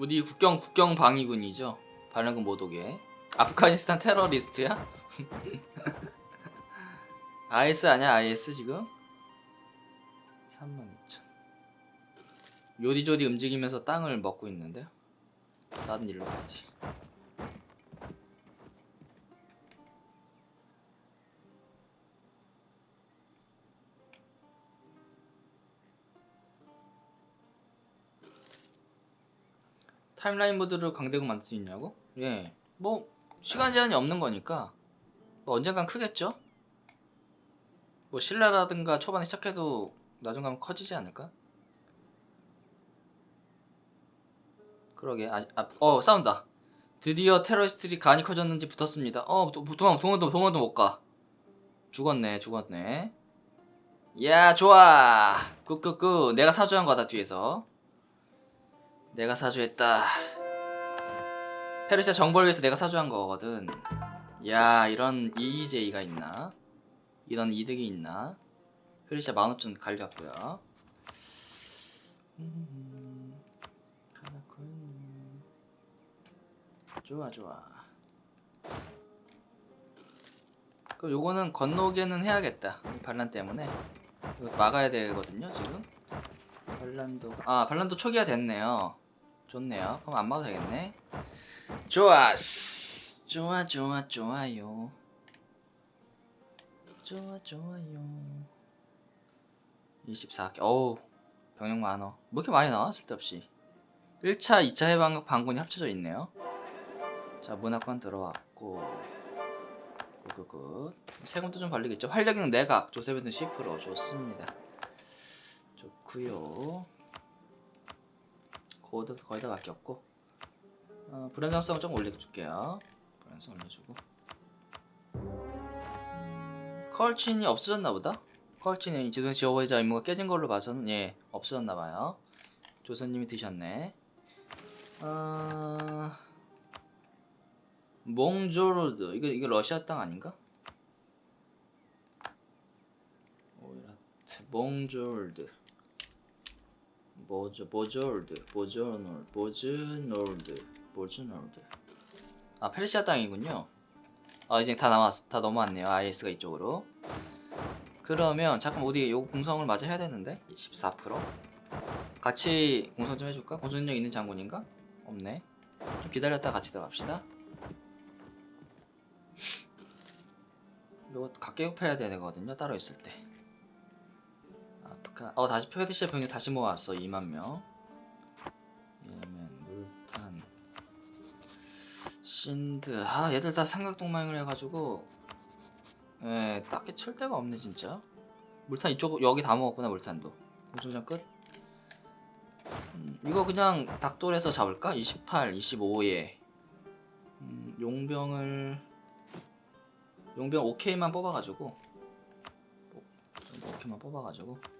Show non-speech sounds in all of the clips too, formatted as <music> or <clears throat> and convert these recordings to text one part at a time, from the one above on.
우리 국경 국경 방위군이죠. 반란군 못 오게. 아프가니스탄 테러리스트야? <laughs> IS 아니야 IS 지금? 32,000 요리조리 움직이면서 땅을 먹고 있는데 나는 일로 가야지 타임라인 모드를 강대국 만들 수 있냐고? 예. 뭐 시간 제한이 없는 거니까 뭐 언젠간 크겠죠? 뭐 신라라든가 초반에 시작해도 나중 가면 커지지 않을까? 그러게 아, 아, 어 싸운다 드디어 테러리스트들이 간이 커졌는지 붙었습니다 어 도, 도망 도망도 도망도 못가 죽었네 죽었네 야 좋아 끄끄끄 내가 사주한 거다 뒤에서 내가 사주했다. 페르시아 정벌을 위해서 내가 사주한 거거든. 야 이런 EJ가 있나? 이런 이득이 있나? 페르시아 15,000 갈렸고요. 음. 좋아 좋아. 그럼 요거는 건너오게는 해야겠다. 이 반란 때문에. 이거 막아야 되거든요 지금. 반란도가 아 반란도 초기화 됐네요 좋네요. 그럼 안 막아도 되겠네. 좋았어. 좋아 좋아 좋아요. 좋아 좋아요. 24개. 어우 병력 많어 뭐 이렇게 많이 나와? 쓸데없이. 1차 2차 해방 방군이 합쳐져 있네요. 자 문학관 들어왔고. 굿굿굿. 세금도 좀 발리겠죠? 활력은 내각 조세벤은 10% 좋습니다. 좋구요 코드 거의 다 바뀌었고. 어, 불안정성을 좀 올려줄게요. 불안정 올려주고. 음, 컬친이 없어졌나 보다? 컬친이 지금 지어보자 임무가 깨진 걸로 봐서는 예 없어졌나 봐요. 조선님이 드셨네. 어... 몽조르드. 이거 이거 러시아 땅 아닌가? 몽조르드 보조 보조르드 보조놀 보즈놀드 보즈놀드 아 페르시아 땅이군요. 아 이제 다 남았 다 넘어왔네요. IS가 이쪽으로. 그러면 잠깐 어디 요 공성을 마저 해야 되는데 14% 같이 공성 좀 해줄까? 공성력 있는 장군인가? 없네. 좀 기다렸다 같이 들어갑시다. 이거 각계급해야 되거든요. 따로 있을 때. 아프가 어 다시 페르시아 병력 다시 모았어 2만 명. 예멘 물탄 신드 아 얘들 다 삼각동맹을 해가지고 예 딱히 칠 데가 없네 진짜. 물탄 이쪽 여기 다 먹었구나 물탄도. 공성장 끝. 음, 이거 그냥 닭돌에서 잡을까? 28, 25에 음, 용병을 용병 오케이만 뽑아가지고 뭐, 오케이만 뽑아가지고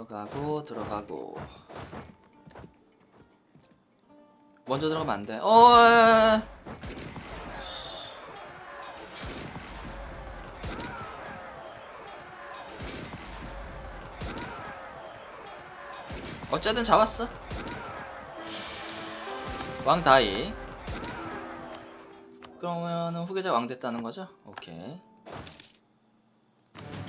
들어가고 들어가고 먼저 들어가면 안돼 어 에, 에. 어쨌든 잡았어 왕 다이 그러면은 후계자 왕 됐다는 거죠? 오케이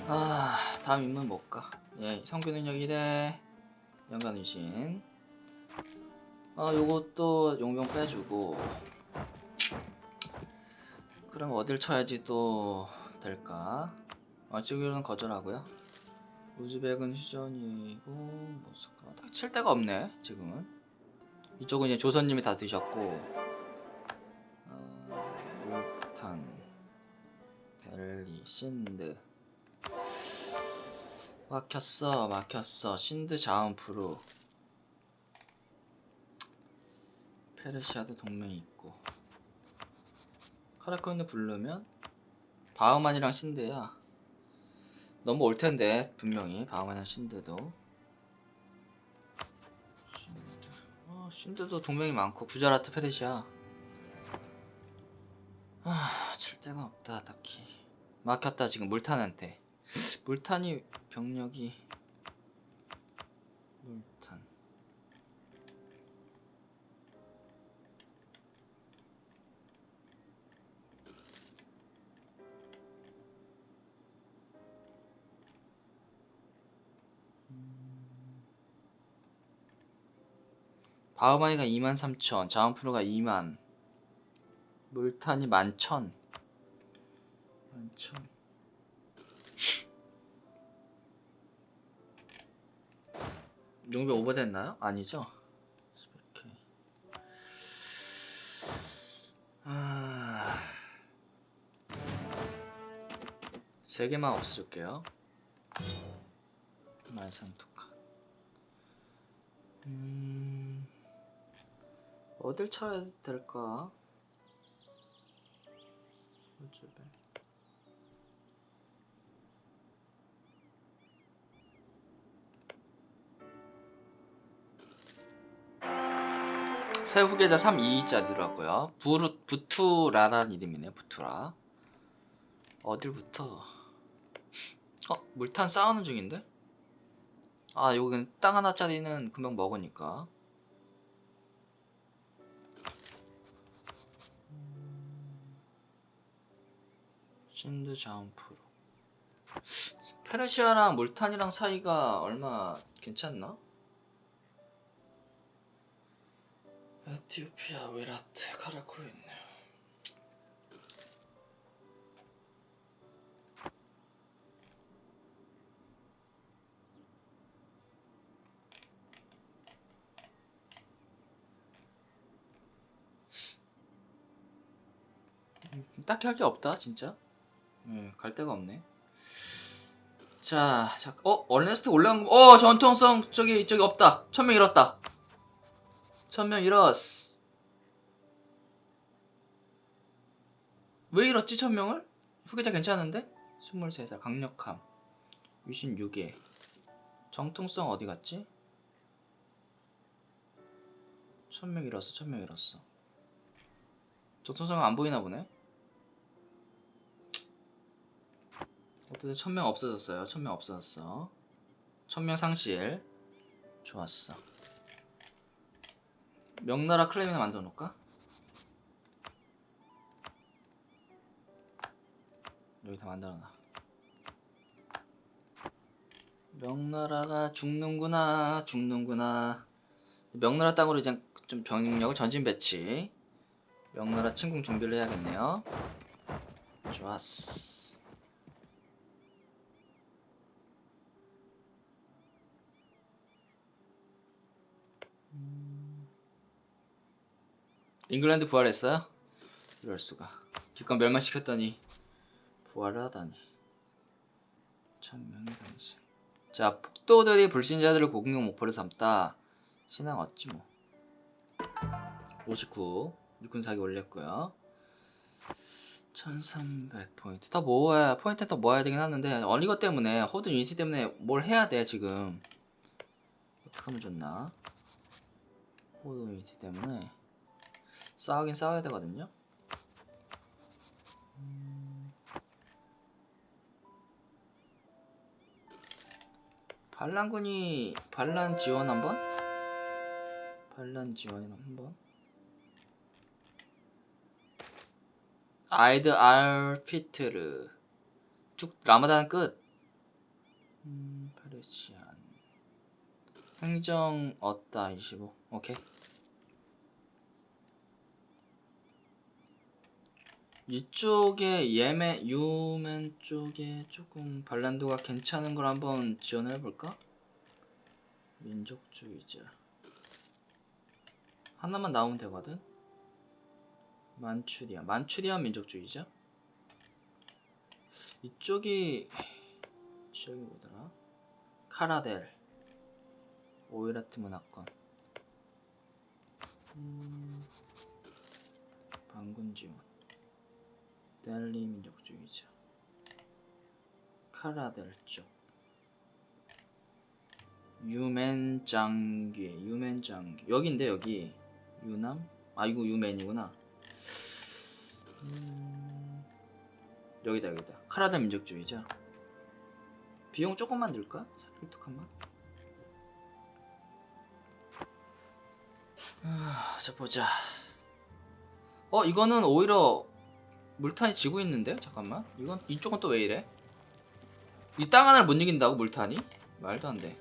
아 다음 인물 뭘까? 예 성교 능력 1에 연간 의신. 아 요것도 용병 빼주고. 그럼 어딜 쳐야지 또 될까? 어찌기로는 거절하고요. 우즈벡은 휴전이고 모스크바 딱 칠 데가 없네 지금은. 이쪽은 이제 조선님이 다 드셨고. 어, 물탄 델리 신드 막혔어 막혔어 신드 자은프루 페르시아도 동맹이 있고 카라코인을 부르면 바흐만이랑 신드야. 너무 올 텐데 분명히 바흐만이랑 신드도. 신드. 어, 신드도 동맹이 많고 구자라트 페르시아. 아, 칠 데가 없다 딱히. 막혔다 지금 물탄한테. 물탄이 병력이 물탄. 바흐마이가 23,000, 자원프로가 2만, 물탄이 11,000. 11,000. 용비 오버됐나요? 아니죠? 오케이. 아... 세 개만 없애줄게요. 말상투카. 음... 어딜 쳐야 될까? 우주배. 새 후계자 3 2짜리더라고요 부르 부투라라는 이름이네요. 부투라. 어딜부터? 어 물탄 쌓아는 중인데? 아 여기는 땅 하나짜리는 금방 먹으니까. 신드 자원프로. 페르시아랑 물탄이랑 사이가 얼마 괜찮나? 에티오피아 웨라트 카라코르 있네요. 음, 딱히 할 게 없다 진짜. 예, 갈 데가 없네. 자, 자, 어, 얼네스트 올라간 거, 어, 전통성 저기 저기 없다. 천명 잃었다. 천명 잃었어. 왜 잃었지 천명을? 후계자 괜찮은데? 23살 강력함 위신 6에 정통성 어디 갔지? 천명 잃었어 천명 잃었어 정통성은 안 보이나 보네 어쨌든 천명 없어졌어요 천명 없어졌어 천명 상실 좋았어 명나라 클레임이나 만들어 놓을까? 여기 다 만들어놔. 명나라가 죽는구나 죽는구나. 명나라 땅으로 이제 좀 병력을 전진 배치. 명나라 침공 준비를 해야겠네요. 좋았어. 음. 잉글랜드 부활했어요? 이럴 수가. 기껏 멸망시켰더니 부활을 하다니. 천명의 당신 자 폭도들이 불신자들을 고공격 목표로 삼다. 신앙 얻지 뭐 59 육군 사기 올렸고요. 1300 포인트. 더 모아야 포인트 더 모아야 되긴 하는데 어 이것 때문에 호드 유니티 때문에 뭘 해야 돼 지금? 어떻게 하면 좋나? 호드 유니티 때문에 싸우긴 싸워야 되거든요. 반란군이 반란 지원 한번? 반란 지원 한번? 아이드 알피트르. 쭉 라마단 끝. 음, 페르시안. 행정 얻다 25 오케이 이쪽에 예멘 유멘 쪽에 조금 반란도가 괜찮은 걸 한번 지원해 볼까? 민족주의자 하나만 나오면 되거든. 만추리안 만추리안 민족주의자 이쪽이 지역이 뭐더라? 카라델 오이라트 문화권 음, 반군 지원 델리 민족주의자 카라델 쪽. 유맨장귀 유맨장귀. 여기인데 여기. 유남? 아 이거 유맨이구나. 음, 여기다 여기다. 카라델 민족주의자 비용 조금만 들까? 1툭한만 아, 자 보자. 어 이거는 오히려 물탄이 지고 있는데 잠깐만. 이건 이쪽은 또 왜 이래? 이 땅 하나를 못 이긴다고 물탄이? 말도 안 돼.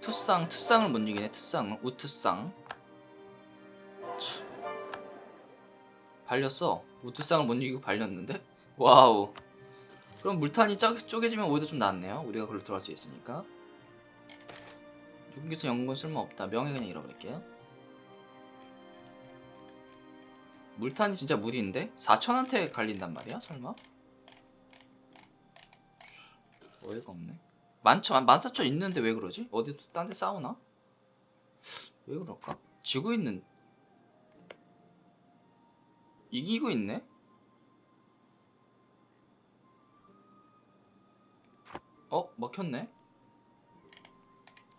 투쌍 투쌍을 못 이기네. 투쌍 우투쌍. 치. 발렸어. 우투쌍을 못 이기고 발렸는데? 와우. 그럼 물탄이 쪼, 쪼개지면 오히려 좀 낫네요. 우리가 그걸 들어갈 수 있으니까. 육기수 연구는 쓸모없다. 명예 그냥 잃어버릴게요 물탄이 진짜 무리인데? 4천한테 갈린단 말이야? 설마? 어이가 없네 많죠? 14,000 있는데 왜 그러지? 어디 딴데 싸우나? 왜 그럴까? 지고 있는 이기고 있네? 어? 먹혔네?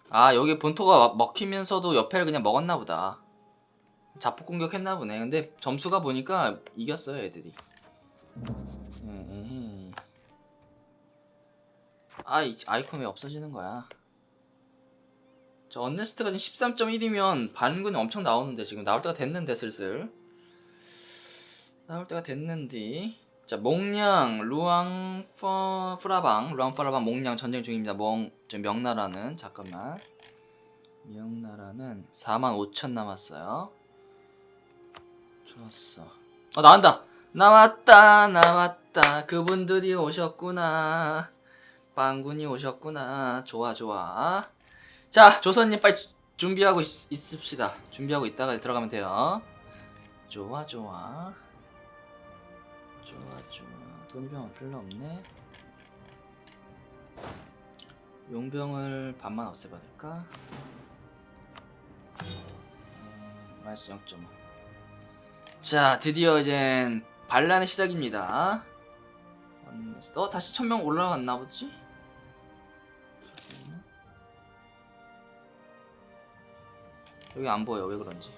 아 여기 본토가 먹히면서도 옆에를 그냥 먹었나 보다 자폭 공격했나 보네. 근데 점수가 보니까 이겼어요, 애들이. 아, 이 아이콘 왜 없어지는 거야? 저 언네스트가 지금 13.1이면 반군이 엄청 나오는데 지금 나올 때가 됐는데 슬슬 나올 때가 됐는데 자 몽냥 루앙 퍼 프라방 루앙 프라방 몽냥 전쟁 중입니다. 몽저 명나라는 잠깐만 명나라는 4만 5천 남았어요. 좋았어. 어 나온다. 나왔다 나왔다. 그분들이 오셨구나. 빵군이 오셨구나. 좋아 좋아. 자 조선님 빨리 주- 준비하고 있, 있읍시다. 준비하고 있다가 들어가면 돼요. 좋아 좋아. 좋아 좋아. 돈이병 별로 없네. 용병을 반만 없애봐야 될까? 음, 마이너스 0.5. 자, 드디어 이젠 반란의 시작입니다. 어, 다시 천명 올라갔나 보지? 여기 안 보여. 왜 그런지.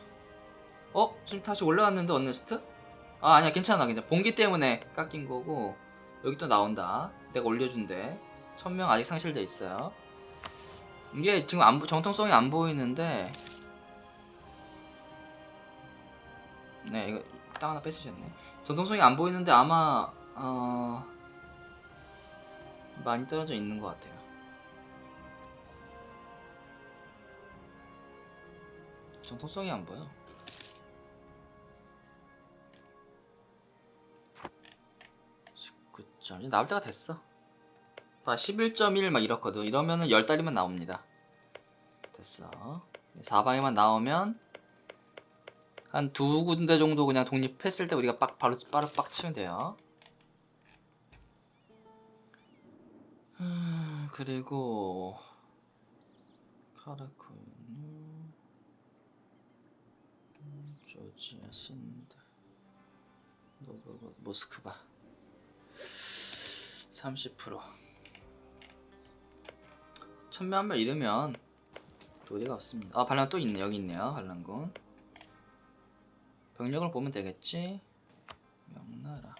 어? 지금 다시 올라갔는데 언네스트? 아, 아니야. 괜찮아. 괜찮아. 봉기 때문에 깎인 거고 여기 또 나온다. 내가 올려준대. 천명 아직 상실돼 있어요. 이게 지금 안, 보- 정통성이 안 보이는데 네 이거 땅 하나 뺏으셨네. 전통성이 안 보이는데 아마 어... 많이 떨어져 있는 것 같아요. 전통성이 안 보여. 19점 이제 나올 때가 됐어. 나 11.1 막 이렇거든. 이러면은 10달이면 나옵니다. 됐어. 사방에만 나오면 한 두 군데 정도 그냥 독립했을 때 우리가 빡 바로 바로 빡 치면 돼요. 음, 그리고 카라코는 음, 조지아 신드 노브고 모스크바 30% 천명 한 명 잃으면 도리가 없습니다. 아 반란 또 있네 여기 있네요 반란군. 병력을 보면 되겠지. 명나라.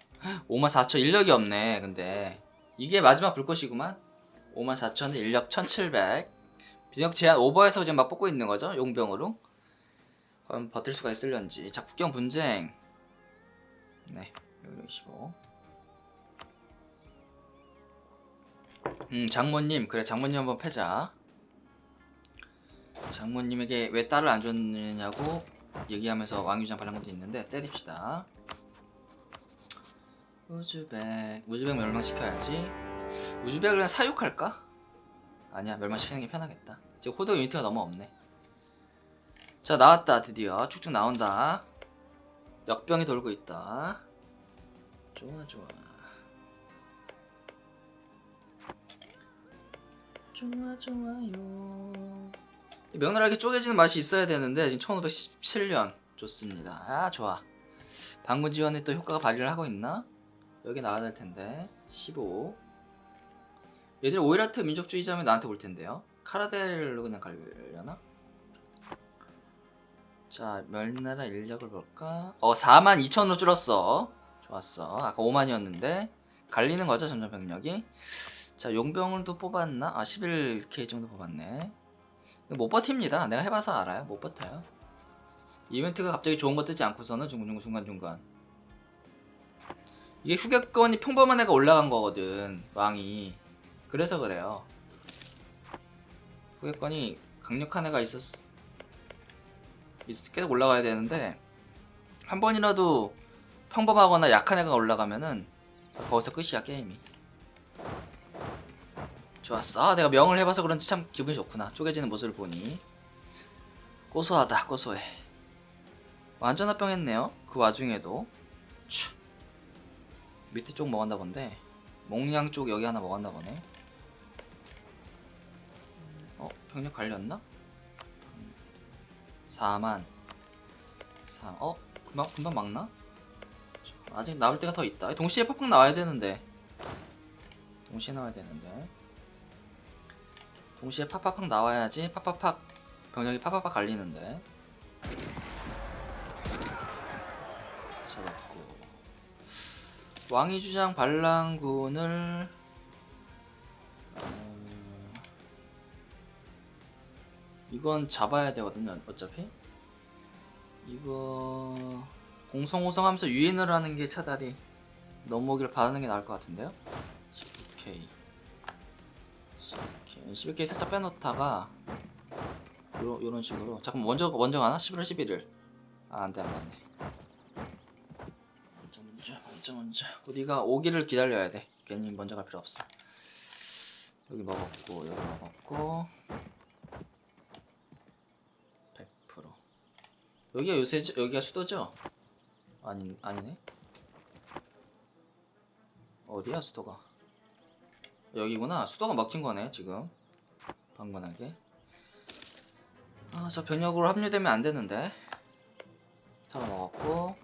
54,000 인력이 없네. 근데 이게 마지막 불꽃이구만. 54,000은 인력 1,700. 병력 제한 오버해서 지금 막 뽑고 있는 거죠. 용병으로. 과연 버틸 수가 있을런지. 자, 국경 분쟁. 네. 여기 25. 음, 장모님. 그래, 장모님 한번 패자. 장모님에게 왜 딸을 안 줬느냐고 얘기하면서 왕유장 바른 것도 있는데 때립시다. 우즈벡 우즈벡 멸망시켜야지. 우즈벡을 그냥 사육할까? 아니야 멸망시키는 게 편하겠다. 지금 호드 유니티가 너무 없네. 자 나왔다 드디어 쭉쭉 나온다. 역병이 돌고 있다. 좋아 좋아. 좋아 좋아요. 이렇게 쪼개지는 맛이 있어야 되는데 지금 1517년 좋습니다. 아 좋아. 방문 지원이 또 효과가 발휘를 하고 있나? 여기 나와야 될 텐데 15. 얘들 오이라트 민족주의자면 나한테 올 텐데요. 카라델로 그냥 가려나? 자, 멸나라 인력을 볼까? 어, 4만 2천으로 줄었어. 좋았어. 아까 5만이었는데 갈리는 거죠, 점점 병력이. 자, 용병을 또 뽑았나? 아, 11K 정도 뽑았네. 못 버팁니다. 내가 해봐서 알아요. 못 버텨요. 이벤트가 갑자기 좋은 거 뜨지 않고서는 중간중간 중간중간. 이게 후계권이 평범한 애가 올라간 거거든. 왕이. 그래서 그래요. 후계권이 강력한 애가 있었, 있 계속 올라가야 되는데 한 번이라도 평범하거나 약한 애가 올라가면은 거기서 끝이야 게임이. 좋았어. 아, 내가 명을 해봐서 그런지 참 기분이 좋구나. 쪼개지는 모습을 보니 고소하다. 고소해. 완전 합병했네요. 그 와중에도 츄. 밑에 쪽 먹었나 본데 몽양 쪽 여기 하나 먹었나 보네. 어 병력 갈렸나? 4만 3. 어 금방 금방 막나? 아직 나올 때가 더 있다. 동시에 팍팍 나와야 되는데. 동시에 나와야 되는데. 동시에 팍팍팍 나와야지 팍팍팍 병력이 팍팍팍 갈리는데. 잡았고. 왕이 주장 반란군을 어... 이건 잡아야 되거든요 어차피. 이거 공성호성하면서 유인을 하는 게 차라리 넘어오기를 바라는 게 나을 것 같은데요? 19K 19K 11K 살짝 빼놓다가 요, 요런 식으로. 잠깐 먼저 먼저 가나? 11월 11일 아 안돼 안돼 안돼. 먼저 먼저 먼저 먼저. 우리가 오기를 기다려야 돼. 괜히 먼저 갈 필요 없어. 여기 먹었고 여기 먹었고. 100% 여기가 요새 여기가 수도죠? 아니 아니네? 어디야 수도가 여기구나. 수도가 먹힌 거네 지금. 방문하게. 아저 변역으로 합류되면 안 되는데. 잡아 먹었고.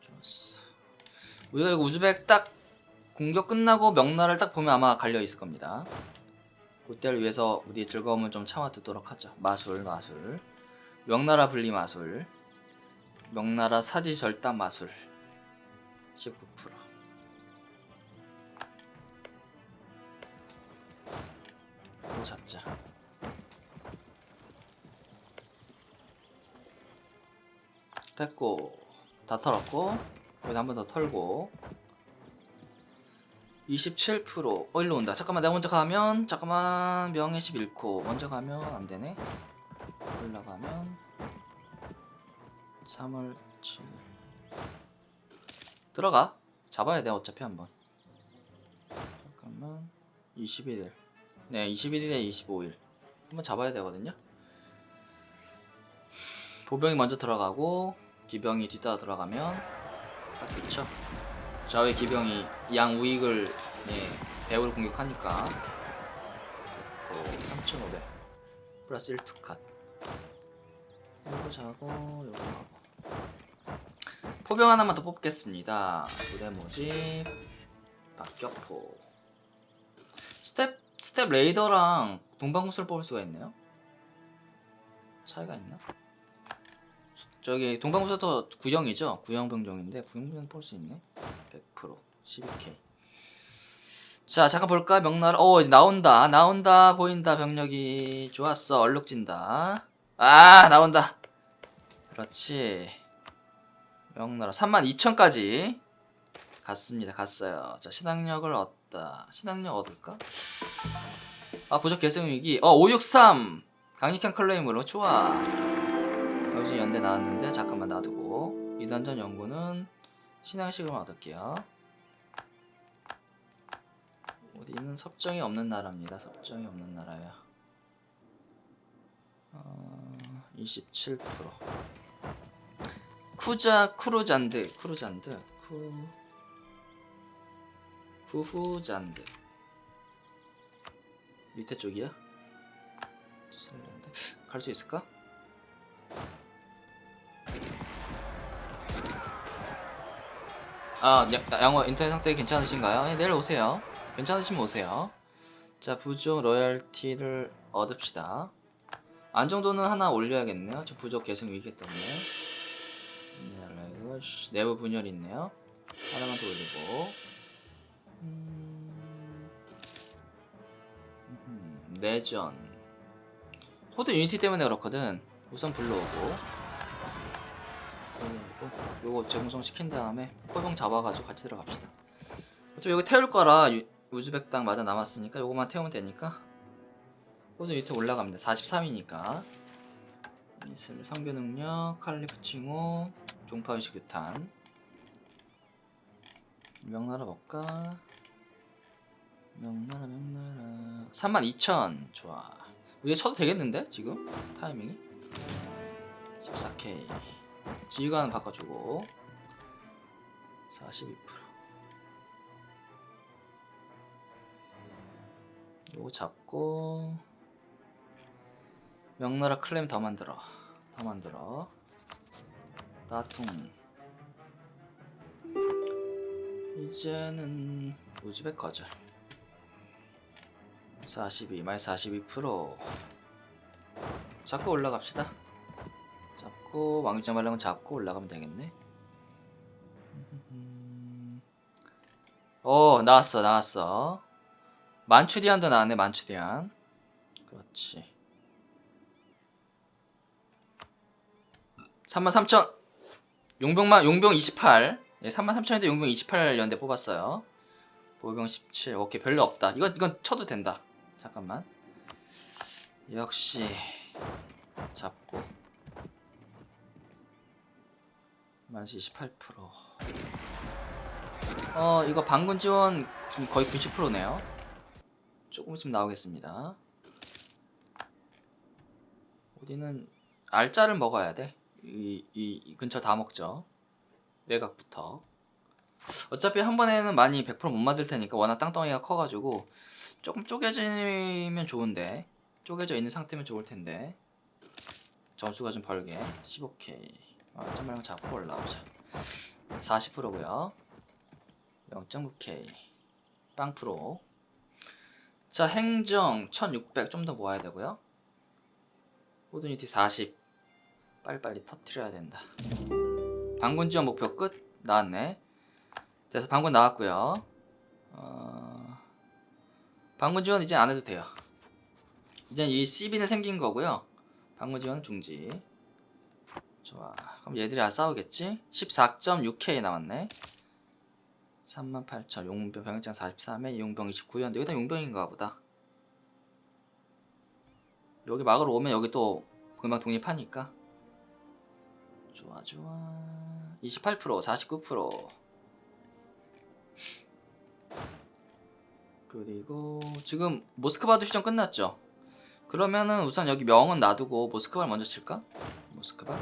좋았어. 우리가 이거 우즈벡 딱 공격 끝나고 명나라를 딱 보면 아마 갈려 있을 겁니다. 그때를 위해서 우리의 즐거움을 좀 참아 듣도록 하죠. 마술 마술. 명나라 분리 마술. 명나라 사지 절단 마술. 19% 또 잡자. 됐고 다 털었고 여기 한번 더 털고. 27% 어, 일로 온다. 잠깐만 내가 먼저 가면 잠깐만 명예 11코. 먼저 가면 안 되네. 올라가면 3월 7일 들어가. 잡아야 돼 어차피 한 번. 잠깐만. 21일 네 21일에 25일. 한번 잡아야 되거든요. 보병이 먼저 들어가고 기병이 뒤따라 들어가면 딱 그쵸 좌우의 기병이 양 우익을 예, 배우를 공격하니까. 됐고 3500 플러스 1투 컷. 요거 자고 요거 하고. 포병 하나만 더 뽑겠습니다. 부대 모집 박격포. 스텝 스텝 레이더랑 동방구슬 뽑을 수가 있네요? 차이가 있나? 저기 동방구슬도 구형이죠? 구형 병종인데 구형 병종 뽑을 수 있네? 100% 12K 자 잠깐 볼까? 명나라 어 이제 나온다. 나온다 보인다 병력이 좋았어. 얼룩진다. 아 나온다. 그렇지. 명나라 32,000까지 갔습니다. 갔어요. 자 신학력을 얻 다 신학력 얻을까? 아 부적 계승 위기. 어 563 강력한 클레임으로 좋아. 여기 연대 나왔는데 잠깐만 놔두고. 이단전 연구는 신앙식으로 얻을게요. 우리는 섭정이 없는 나라입니다. 섭정이 없는 나라야. 어, 27% 쿠자 쿠루잔드 쿠루잔드 쿠 후후잔드. 밑에 쪽이야? 갈 수 있을까? 아 야, 양호 인터넷 상태 괜찮으신가요? 예, 네, 내일 오세요. 괜찮으시면 오세요. 자 부족 로열티를 얻읍시다. 안정도는 하나 올려야겠네요. 저 부족 계승 위기 때문에 내부 분열이 있네요. 하나만 더 올리고. 음... 음, 내전. 호드 유니티 때문에 그렇거든. 우선 불러오고. 그리고 요거 재구성 시킨 다음에 포병 잡아가지고 같이 들어갑시다. 어차피 여기 태울 거라 유- 우즈벡 땅 맞아 남았으니까 요거만 태우면 되니까 호드 유니티 올라갑니다. 43이니까. 미슬 성교 능력, 칼리프 칭호, 종파 의식 규탄. 명나라 볼까? 명나라 명나라. 32,000 좋아. 이제 쳐도 되겠는데 지금? 타이밍이? 14K 지휘관 바꿔주고. 42% 요거 잡고. 명나라 클램 더 만들어. 더 만들어. 나퉁 이제는 우즈벡 거절 42, 말 42% 잡고 올라갑시다. 잡고 왕유장 발령은 잡고 올라가면 되겠네. 어 나왔어 나왔어. 만추디안도 나왔네 만추디안. 그렇지. 33,000 용병만 용병 28 예, 33,000인데 용병 28 연대 뽑았어요 보병 17 오케이 별로 없다 이건 이건 쳐도 된다 잠깐만 역시 잡고 만시 28%. 어 이거 방군 지원 거의 90%네요. 조금 있으면 나오겠습니다. 우리는 알짜를 먹어야 돼. 이, 이, 이 근처 다 먹죠. 외곽부터. 어차피 한 번에는 많이 100%못 만들 테니까 워낙 땅덩이가 커가지고 조금 쪼개지면 좋은데 쪼개져 있는 상태면 좋을 텐데. 점수가 좀 벌게. 15K 아, 점말고 잡고 올라오자. 40%고요. 0.9K 빵 프로. 자 행정 1600 좀 더 모아야 되고요. 호드니티 40 빨리빨리 터트려야 된다 방군 지원 목표 끝 나왔네. 그래서 방군 나왔고요. 어... 방군 지원 이제 안 해도 돼요. 이제 이 CB는 생긴 거고요. 방군 지원은 중지. 좋아. 그럼 얘들이 다 싸우겠지? 14.6K 남았네. 38,000 용병 병력장 43에 용병 29였는데 여기 다 용병인가 보다. 여기 막으러 오면 여기 또 금방 독립하니까 좋아 좋아. 28% 49% 그리고 지금 모스크바도 휴전 끝났죠? 그러면은 우선 여기 명은 놔두고 모스크바를 먼저 칠까? 모스크바?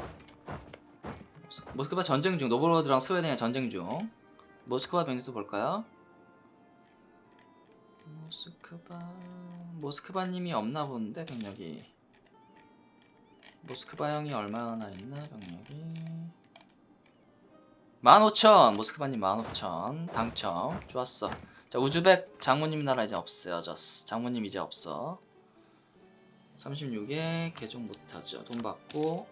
모스- 모스크바 전쟁 중 노브로드랑 스웨덴이 전쟁 중. 모스크바 병력도 볼까요? 모스크바 모스크바님이 없나 본데 병력이 모스크바 형이 얼마나 있나 병력이? 15,000 모스크바님 15,000 당첨. 좋았어. 자 우즈벡 장모님 나라 이제 없어졌어. 장모님 이제 없어. 36에 개종 못하죠. 돈 받고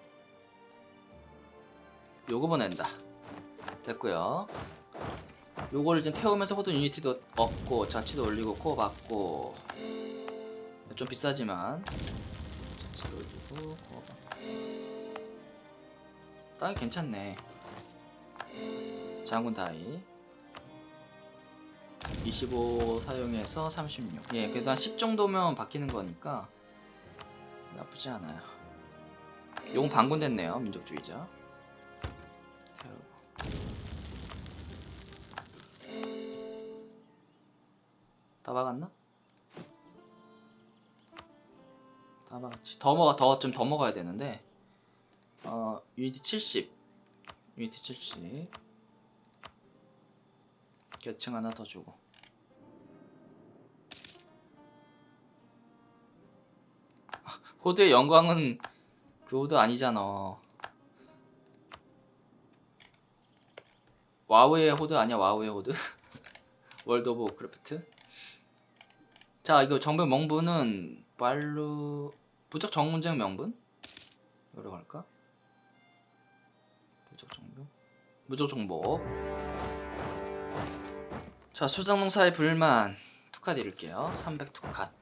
요거 보낸다. 됐고요. 요걸 이제 태우면서 호드 유니티도 얻고 자치도 올리고 코어 받고. 좀 비싸지만 올리고. 코어. 받고 땅이 괜찮네. 장군 다이. 25 사용해서 36 예, 그래도 한 10 정도면 바뀌는 거니까 나쁘지 않아요. 용 방군 됐네요 민족주의자. 다 박았나? 다 박았지. 더 먹어 더 좀 더 먹어야 되는데. 어 유니티 70 유니티 70 계층 하나 더 주고. <laughs> 호드의 영광은 그 호드 아니잖아. 와우의 호드 아니야? 와우의 호드 <laughs> 월드 오브 크래프트 자 이거 정변 명분은 말로 부적 정문쟁 명분? 여기로 갈까? 부적 정보? 무적 정보. 자 수정농사의 불만 투카드 잃을게요. 300 투카드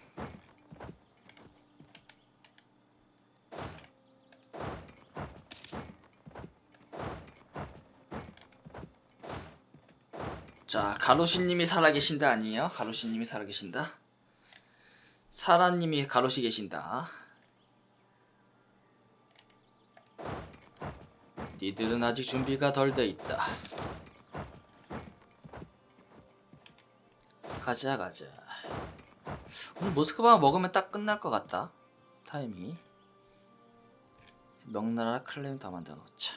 자 가로시님이 살아계신다 아니에요? 가로시님이 살아계신다 사라님이 가로시 계신다. 니들은 아직 준비가 덜 돼 있다. 가자 가자. 오늘 모스크바 먹으면 딱 끝날 것 같다. 타이밍이. 명나라 클레임 다 만들어 놓자.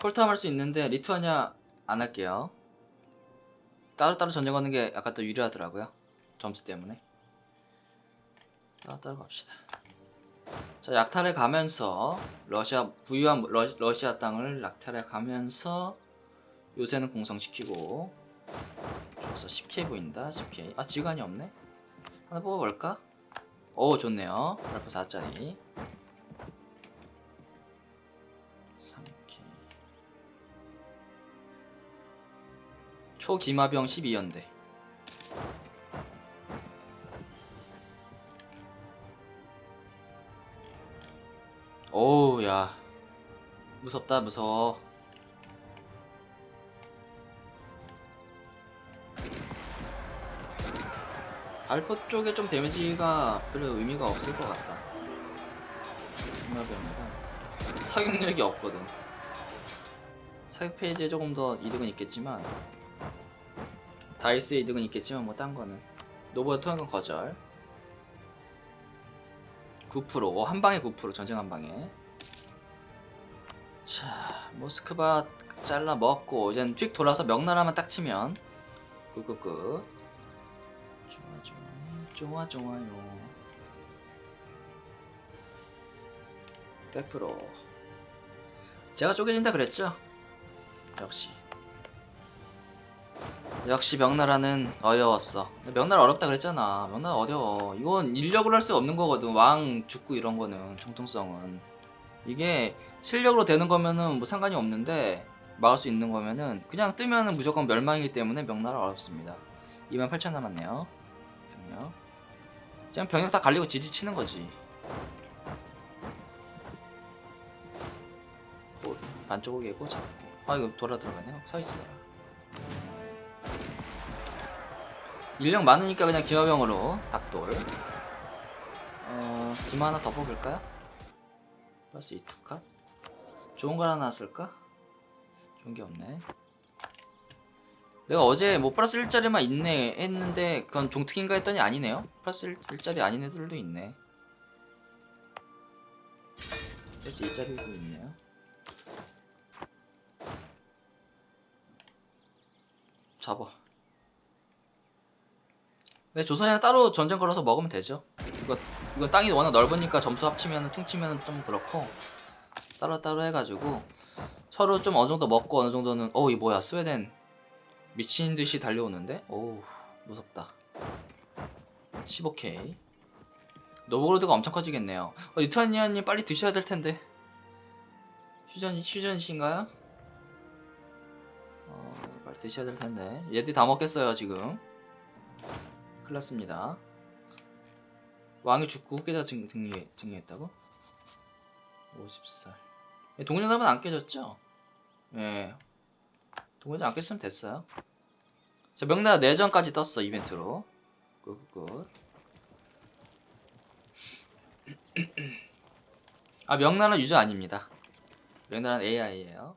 콜트함 할수 있는데 리투아니아 안 할게요 따로따로 전쟁하는 게 약간 더 유리하더라고요. 점수 때문에. 따로따로 갑시다. 자 약탈해 가면서 러시아 부유한 러, 러시아 땅을 약탈해 가면서 요새는 공성시키고 좋았어. 10K 보인다. 10K 아 지간이 없네. 하나 뽑아볼까? 오 좋네요. 발표 4짜리 초기마병 12연대. 오우 야. 무섭다 무서워. 알포 쪽에 좀 데미지가 별로 의미가 없을 것 같다. 기마병이라. 사격력이 없거든. 사격 페이지에 조금 더 이득은 있겠지만 다이스의 이득은 있겠지만 뭐 딴 거는. 노보의 통행은 거절. 9% 어, 한 방에 9% 전쟁 한 방에. 자 모스크바 잘라 먹고 이젠 쭉 돌아서 명나라만 딱 치면. 끄끄끄 좋아 좋아 좋아 좋아요. 100% 제가 쪼개진다 그랬죠? 역시 역시 명나라는 어려웠어. 명나라 어렵다 그랬잖아. 명나라 어려워. 이건 인력으로 할 수 없는 거거든. 왕 죽고 이런 거는 정통성은 이게 실력으로 되는 거면은 뭐 상관이 없는데 막을 수 있는 거면은 그냥 뜨면은 무조건 멸망이기 때문에 명나라 어렵습니다. 28,000 남았네요. 병력. 그냥 병력 다 갈리고 지지 치는 거지. 호, 반쪽을 개고 잡고. 아 이거 돌아 들어가네요. 서 있어요. 인력 많으니까 그냥 기마병으로 닭돌. 어... 기마 하나 더 뽑을까요? 플러스 2투 컷 좋은 걸 하나 쓸까? 좋은 게 없네. 내가 어제 뭐 플러스 1짜리만 있네 했는데 그건 종특인가 했더니 아니네요. 플러스 1, 1짜리 아닌 애들도 있네. 플러스 2짜리도 있네요. 잡아 네, 조선이랑 따로 전쟁 걸어서 먹으면 되죠. 이거 이거 땅이 워낙 넓으니까 점수 합치면 퉁치면 좀 그렇고 따로 따로 해가지고 서로 좀 어느 정도 먹고 어느 정도는 어이 뭐야 스웨덴 미친 듯이 달려오는데 어우 무섭다. 15K 노보로드가 엄청 커지겠네요. 어, 리투아니아님 빨리 드셔야 될 텐데 휴전 휴전이신가요? 어, 빨리 드셔야 될 텐데 얘들이 다 먹겠어요 지금. 큰일 났습니다. 왕이 죽고 후계자 증, 등위, 등위했다고? 50살. 동료답은 안 깨졌죠? 예. 동료답 안 깼으면 됐어요. 자, 명나라 내전까지 떴어, 이벤트로. 굿굿. <clears throat> 아, 명나라 유저 아닙니다. 명나라는 AI예요.